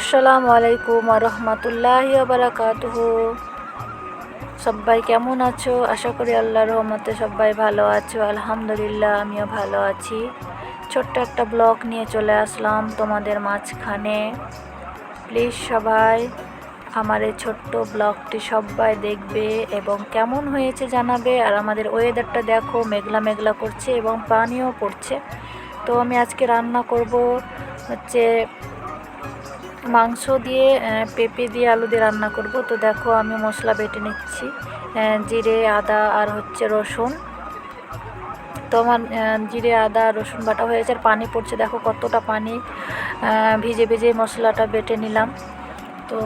আসসালামু আলাইকুম রহমতুল্লাহি বারাকাতুহু। সবাই কেমন আছো? আশা করি আল্লাহ রহমতে সবাই ভালো আছো। আলহামদুলিল্লাহ, আমিও ভালো আছি। ছোট্ট একটা ব্লগ নিয়ে চলে আসলাম তোমাদের মাঝখানে। প্লিজ সবাই আমার এই ছোট্ট ব্লগটি সবাই দেখবে এবং কেমন হয়েছে জানাবে। আর আমাদের ওয়েদারটা দেখো, মেঘলা মেঘলা করছে এবং পানিও পড়ছে। তো আমি আজকে রান্না করব হচ্ছে মাংস দিয়ে পেঁপে দিয়ে আলু দিয়ে রান্না করব। তো দেখো, আমি মশলা বেটে নিচ্ছি জিরে, আদা আর হচ্ছে রসুন। তো আমার জিরে, আদা, রসুন বাটা হয়েছে আর পানি পড়ছে। দেখো কতটা পানি ভিজে ভিজে মশলাটা বেটে নিলাম। তো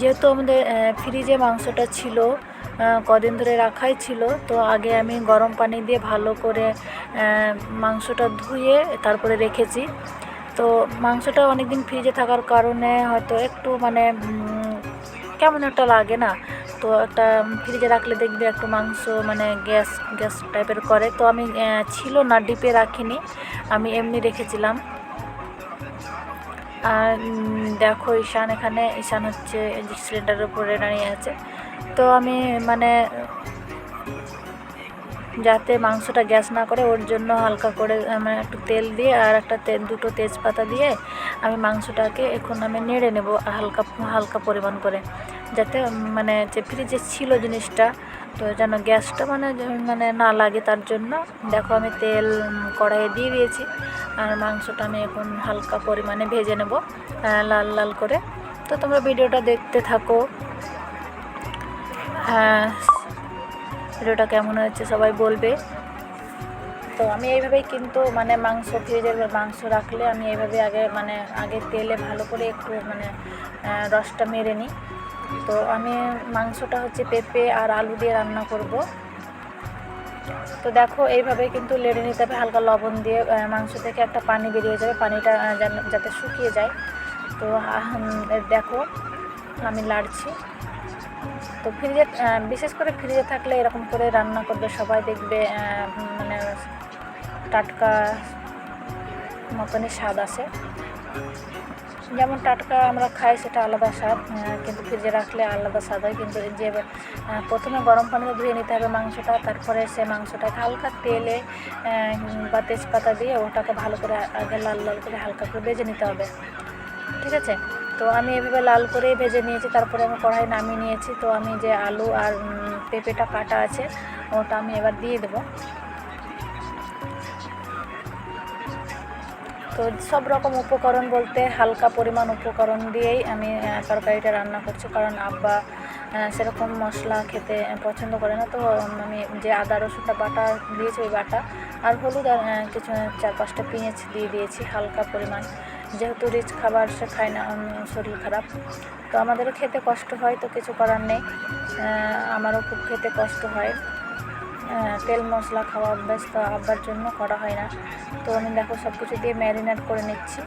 যেহেতু আমাদের ফ্রিজে মাংসটা ছিল কদিন ধরে রাখাই ছিল, তো আগে আমি গরম পানি দিয়ে ভালো করে মাংসটা ধুয়ে তারপরে রেখেছি। তো মাংসটা অনেক দিন ফ্রিজে থাকার কারণে হয়তো একটু মানে কেমন একটা লাগে না। তো একটা ফ্রিজে রাখলে দেখবে একটু মাংস মানে গ্যাস গ্যাস টাইপের করে। তো আমি ছিল না, ডিপে রাখিনি। আমি এমনি রেখেছিলাম। আর দেখো ঈশান এখানে, ঈশান হচ্ছে সিলিন্ডারের উপরে দাঁড়িয়ে আছে। তো আমি মানে যাতে মাংসটা গ্যাস না করে ওর জন্য হালকা করে আহ, মানে একটু তেল দিয়ে আর একটা তেল দুটো তেজপাতা দিয়ে আমি মাংসটাকে এখন আমি নেড়ে নেব হালকা হালকা পরিমাণ করে। যাতে মানে যে ফ্রিজে ছিল জিনিসটা তো যেন গ্যাসটা মানে মানে না লাগে তার জন্য দেখো আমি তেল কড়াইয়ে দিয়ে দিয়েছি। আর মাংসটা আমি এখন হালকা পরিমাণে ভেজে নেব লাল লাল করে। তো তোমরা ভিডিওটা দেখতে থাকো। হ্যাঁ ভিডিওটা কেমন হয়েছে সবাই বলবে। তো আমি এইভাবেই কিন্তু মানে মাংস ফ্রিজের মাংস রাখলে আমি এইভাবে আগে মানে আগে তেলে ভালো করে একটু মানে রসটা মেরে নিই। তো আমি মাংসটা হচ্ছে পেঁপে আর আলু দিয়ে রান্না করব। তো দেখো এইভাবে কিন্তু লেড়ে নিতে হবে, হালকা লবণ দিয়ে মাংস থেকে একটা পানি বেরিয়ে যাবে, পানিটা যাতে শুকিয়ে যায়। তো দেখো আমি লাড়ছি। তো ফ্রিজে বিশেষ করে ফ্রিজে থাকলে এরকম করে রান্না করবে, সবাই দেখবে মানে টাটকা মতনই স্বাদ আসে যেমন টাটকা আমরা খাই, সেটা আলাদা স্বাদ কিন্তু ফ্রিজে রাখলে আলাদা স্বাদ হয়। কিন্তু যে প্রথমে গরম পানিতে ধুয়ে নিতে হবে মাংসটা, তারপরে সে মাংসটাকে হালকা তেলে বা তেজপাতা দিয়ে ওটাকে ভালো করে আগে লাল লাল করে হালকা করে ভেজে নিতে হবে। ঠিক আছে? তো আমি এভাবে লাল করেই ভেজে নিয়েছি, তারপরে আমি কড়াই নামিয়ে নিয়েছি। তো আমি যে আলু আর পেঁপেটা কাটা আছে, ওটা আমি এবার দিয়ে দেবো। তো সব রকম উপকরণ বলতে হালকা পরিমাণ উপকরণ দিয়েই আমি তরকারিটা রান্না করছি। কারণ আব্বা সেরকম মশলা খেতে পছন্দ করে না। তো আমি যে আদা, রসুনটা বাটা দিয়েছি, ওই বাটা আর হলুদ আর কিছু, চার পাঁচটা পেঁয়াজ দিয়ে দিয়েছি হালকা পরিমাণ। যেহেতু রিচ খাবার সে খায় না শরীর খারাপ। তো আমাদেরও খেতে কষ্ট হয়, তো কিছু করার নেই। আমারও খুব খেতে কষ্ট হয়। তেল মশলা খাওয়া অভ্যাস তো আব্বার জন্য করা হয় না। তো আমি দেখো সব কিছু দিয়ে ম্যারিনেট করে নিচ্ছি।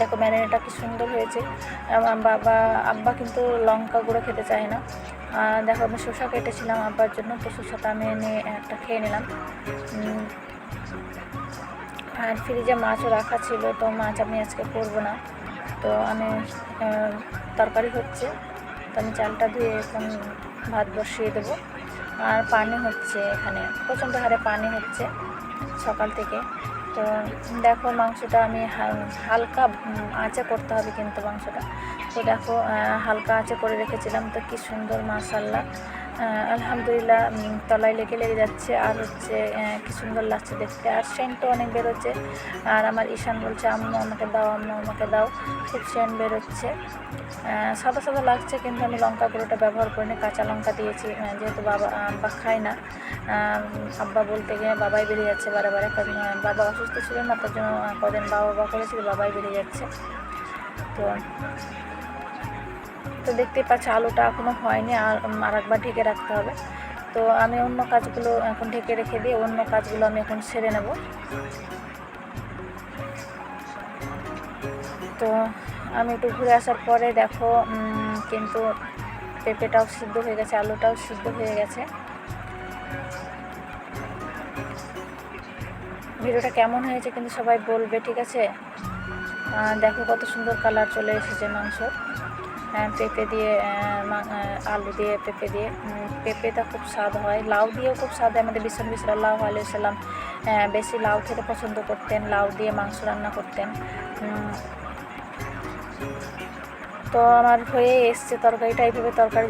দেখো ম্যারিনেটটা কি সুন্দর হয়েছে। বাবা, আব্বা কিন্তু লঙ্কা গুঁড়ো খেতে চায় না। দেখো আমি শসা কেটেছিলাম আব্বার জন্য, তো শসাটা আমি এনে একটা খেয়ে নিলাম। আর ফ্রিজে মাছও রাখা ছিল তো মাছ আমি আজকে করব না। তো আমি তরকারি হচ্ছে তো আমি চালটা ধুয়ে এখন ভাত বসিয়ে দেবো। আর পানি হচ্ছে এখানে প্রচণ্ড হারে পানি হচ্ছে সকাল থেকে। তো দেখো মাংসটা আমি হালকা আঁচে করতে হবে কিন্তু মাংসটা। তো দেখো হালকা আঁচে করে রেখেছিলাম তো কি সুন্দর আহ, আলহামদুলিল্লাহ তলায় লেগে লেগে যাচ্ছে। আর হচ্ছে কি সুন্দর লাগছে দেখতে। আর সেন্টও অনেক বেরোচ্ছে। আর আমার ঈশান বলছে, আম্মু, আমাকে দাও, আম্মু, আমাকে দাও। খুব সেন্ট বেরোচ্ছে। সাদা সাদা লাগছে, কিন্তু আমি লঙ্কা গুঁড়োটা ব্যবহার করিনি। কাঁচা লঙ্কা দিয়েছি যেহেতু বাবা আব্বা খায় না। আব্বা বলতে গিয়ে বাবাই বেরিয়ে যাচ্ছে বারে বারে। কারণ বাবা অসুস্থ ছিল না, তার জন্য কদিন বাবা বাবা করেছিল, বাবাই বেরিয়ে যাচ্ছে। তো তো দেখতেই পাচ্ছ আলুটা এখনও হয়নি আর আর একবার ঢেকে রাখতে হবে। তো আমি অন্য কাজগুলো এখন ঢেকে রেখে দিয়ে অন্য কাজগুলো আমি এখন সেরে নেব। তো আমি একটু ঘুরে আসার পরে দেখো কিন্তু পেঁপেটাও সিদ্ধ হয়ে গেছে আলুটাও সিদ্ধ হয়ে গেছে। ভিডিওটা কেমন হয়েছে কিন্তু সবাই বলবে ঠিক আছে? দেখো কত সুন্দর কালার চলে এসেছে মাংস হ্যাঁ, পেঁপে দিয়ে আলু দিয়ে পেঁপে দিয়ে পেঁপেটা খুব স্বাদ হয়। লাউ দিয়েও খুব স্বাদ হয়। আমাদের বিশ্বন বিসরাল্লাহ আলাইসাল্লাম বেশি লাউ খেতে পছন্দ করতেন, লাউ দিয়ে মাংস রান্না করতেন। তো আমার হয়ে এসছে তরকারিটা। এইভাবে তরকারি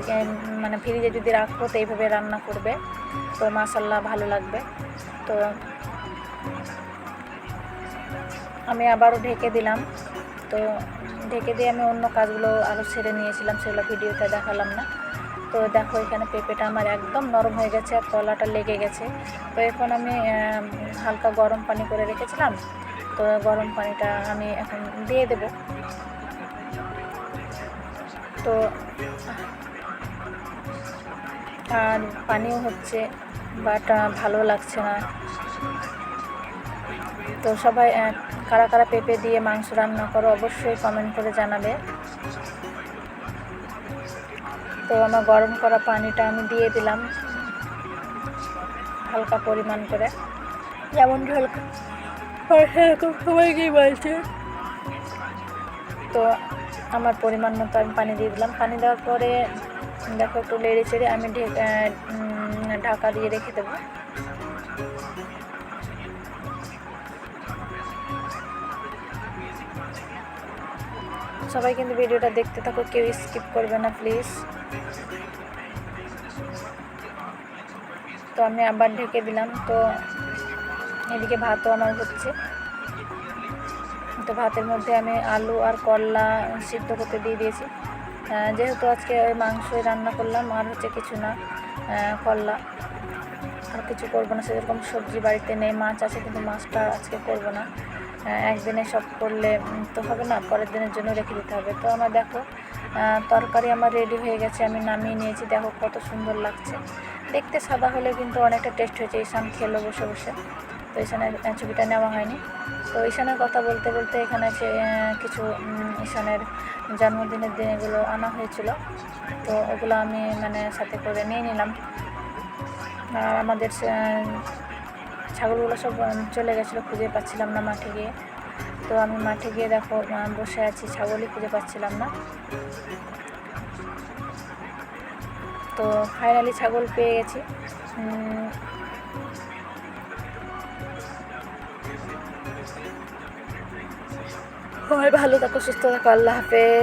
মানে ফ্রিজে যদি রাখব তো এইভাবে রান্না করবে। তো মাসাল্লাহ ভালো লাগবে। তো আমি আবারও ঢেকে দিলাম। তো ঢেকে দিয়ে আমি অন্য কাজগুলো আরও ছেড়ে নিয়েছিলাম, সেগুলো ভিডিওতে দেখালাম না। তো দেখো, এখানে পেঁপেটা আমার একদম নরম হয়ে গেছে আর কলাটা লেগে গেছে। তো এখন আমি হালকা গরম পানি করে রেখেছিলাম। তো গরম পানিটা আমি এখন দিয়ে দেব। তো, আর পানিও হচ্ছে, বাট ভালো লাগছে না। তো সবাই কারা কারা পেঁপে দিয়ে মাংস রান্না করো অবশ্যই কমেন্ট করে জানাবে। তো আমার গরম করা পানিটা আমি দিয়ে দিলাম হালকা পরিমাণ করে। যেমন হালকা সেরকম সবাইকেই বলছে তো আমার পরিমাণ মতো আমি পানি দিয়ে দিলাম। পানি দেওয়ার পরে দেখো একটু লেড়ে চেড়ে আমি ঢাকা দিয়ে রেখে দেবো। সবাই কিন্তু ভিডিওটা দেখতে থাকো, কেউ স্কিপ করবে না প্লিজ তো আমি আবার ঢেকে দিলাম, তো এদিকে ভাতও আমার হচ্ছে। তো ভাতের মধ্যে আমি আলু আর করলা সিদ্ধ করতে দিয়ে দিয়েছি। যেহেতু আজকে মাংসই রান্না করলাম, আর হচ্ছে কিছু না করলা। আর কিছু করব না, সেরকম সবজি বাড়িতে নেই, মাছ আছে, কিন্তু মাছটা আজকে করব না। একদিনে সব করলে তো হবে না, পরের দিনের জন্য রেখে দিতে হবে। তো আমার দেখো তরকারি আমার রেডি হয়ে গেছে, আমি নামিয়ে নিয়েছি, দেখো কত সুন্দর লাগছে। দেখতে সাদা হলে কিন্তু অনেকটা টেস্ট হয়েছে, ঈশান খেলো বসে বসে। তো ঈশানের ছবিটা নেওয়া হয়নি। তো ঈশানের কথা বলতে বলতে এখানে কিছু ঈশানের জন্মদিনের দিন এগুলো আনা হয়েছিল। তো ওগুলো আমি মানে সাথে করে নিয়ে নিলাম। আর আমাদের ছাগলগুলো সব চলে গেছিল, খুঁজে পাচ্ছিলাম না মাঠে গিয়ে। তো আমি মাঠে গিয়ে দেখো বসে আছি, ছাগলই খুঁজে পাচ্ছিলাম না। তো ফাইনালি ছাগল পেয়ে গেছি। সবাই ভালো থাকো, সুস্থ থাকো, আল্লাহ হাফেজ।